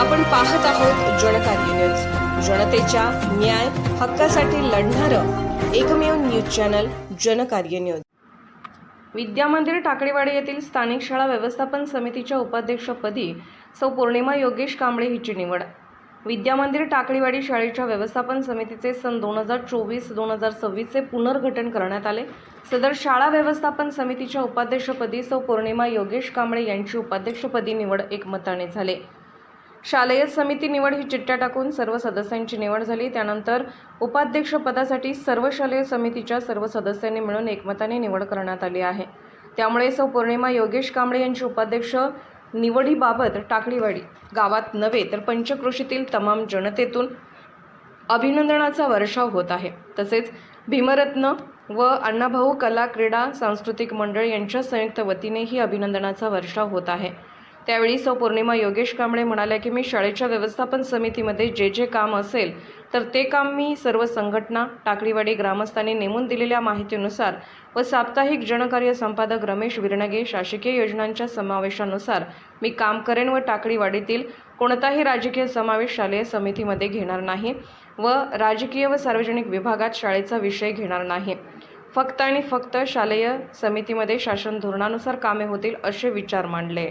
आपण पाहत आहोत जनकार्य न्यूज. जनतेच्या न्याय हक्कासाठी लढणारं एकमेव news channel Janakarya news. Vidyamandir Takaliwadi येथील स्थानिक शाळा व्यवस्थापन समितीच्या उपाध्यक्षपदी सौ पौर्णिमा योगेश कांबळे हिची निवड. विद्यामंदिर टाकळीवाडी शाळेच्या व्यवस्थापन समितीचे सन दोन हजार चोवीस दोन हजार सव्वीसचे पुनर्गठन करण्यात आले. सदर शाळा व्यवस्थापन समितीच्या उपाध्यक्षपदी सौ पौर्णिमा योगेश कांबळे यांची उपाध्यक्षपदी निवड एकमताने झाले. शालेय समिती निवड ही चिठ्ठ्या टाकून सर्व सदस्यांची निवड झाली. त्यानंतर उपाध्यक्षपदासाठी सर्व शालेय समितीच्या सर्व सदस्यांनी मिळून एकमताने निवड करण्यात आली आहे. त्यामुळे सौ पौर्णिमा योगेश कांबळे यांची उपाध्यक्ष निवडीबाबत टाकळीवाडी गावात नव्हे तर पंचक्रोशीतील तमाम जनतेतून अभिनंदनाचा वर्षाव होत आहे. तसेच भीमरत्न व अण्णाभाऊ कला क्रीडा सांस्कृतिक मंडळ यांच्या संयुक्त वतीनेही अभिनंदनाचा वर्षाव होत आहे. त्यावेळी सौ पौर्णिमा योगेश कांबळे म्हणाल्या की मी शाळेच्या व्यवस्थापन समितीमध्ये जे जे काम असेल तर ते काम मी सर्व संघटना टाकळीवाडी ग्रामस्थांनी नेमून दिलेल्या माहितीनुसार व साप्ताहिक जनकार्य संपादक रमेश विरणगे शासकीय योजनांच्या समावेशानुसार मी काम करेन व टाकळीवाडीतील कोणताही राजकीय समावेश शालेय समितीमध्ये घेणार नाही व राजकीय व सार्वजनिक विभागात शाळेचा विषय घेणार नाही. फक्त आणि फक्त शालेय समितीमध्ये शासन धोरणानुसार कामे होतील असे विचार मांडले.